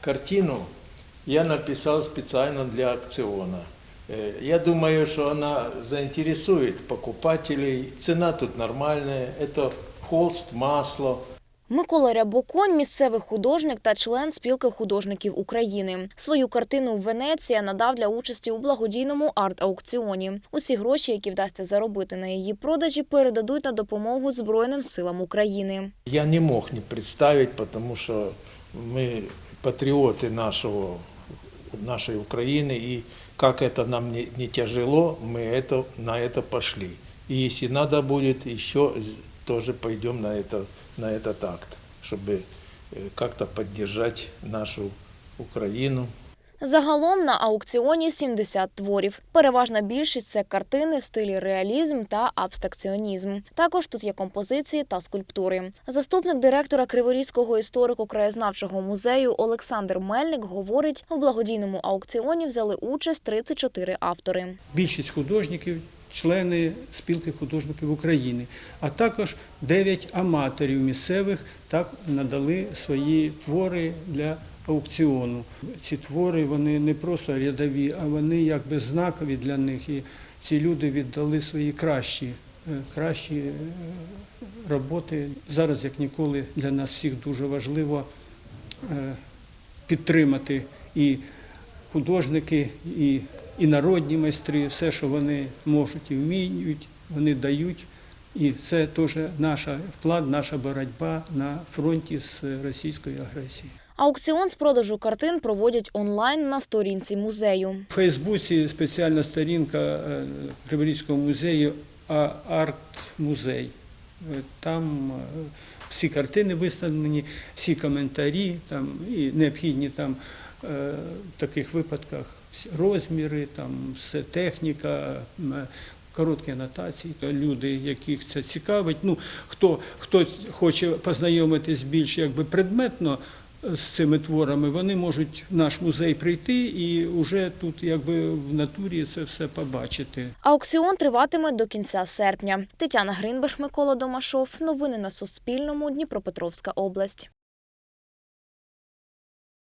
картину я написал специально для аукциона. Э, Я думаю, что она заинтересует покупателей. Цена тут нормальная. Это холст, масло. Микола Рябоконь – місцевий художник та член спілки художників України. Свою картину Венеція надав для участі у благодійному арт-аукціоні. Усі гроші, які вдасться заробити на її продажі, передадуть на допомогу Збройним силам України. Я не мог не представить, потому что мы патриоты нашего, нашей Украины, и как это нам не, не тяжело, мы это, на это пошли. И если надо будет, еще тоже пойдем на, это, на этот акт, чтобы э, как-то поддержать нашу Украину. Загалом на аукціоні 70 творів. Переважна більшість це картини в стилі реалізм та абстракціонізм. Також тут є композиції та скульптури. Заступник директора Криворізького історико-краєзнавчого музею Олександр Мельник говорить, у благодійному аукціоні взяли участь 34 автори. більшість художників, члени спілки художників України, а також 9 аматорів місцевих так надали свої твори для аукціону. Ці твори вони не просто рядові, а вони якби знакові для них. І ці люди віддали свої кращі, е, кращі е, роботи. Зараз, як ніколи, для нас всіх дуже важливо е, підтримати і художники, і, і народні майстри, все, що вони можуть і вміють, вони дають. І це теж наш вклад, наша боротьба на фронті з російською агресією. Аукціон з продажу картин проводять онлайн на сторінці музею. У Фейсбуці спеціальна сторінка е, Криворізького музею «А- арт-музей. Е, Там е, всі картини виставлені, всі коментарі, там і необхідні там в таких випадках розміри, там все техніка. Е, Короткі анотації, люди, яких це цікавить. Ну хто, хто хоче познайомитись більш якби предметно з цими творами, вони можуть в наш музей прийти і вже тут, якби в натурі, це все побачити. Аукціон триватиме до кінця серпня. Тетяна Гринберг, Микола Домашов. Новини на Суспільному. Дніпропетровська область.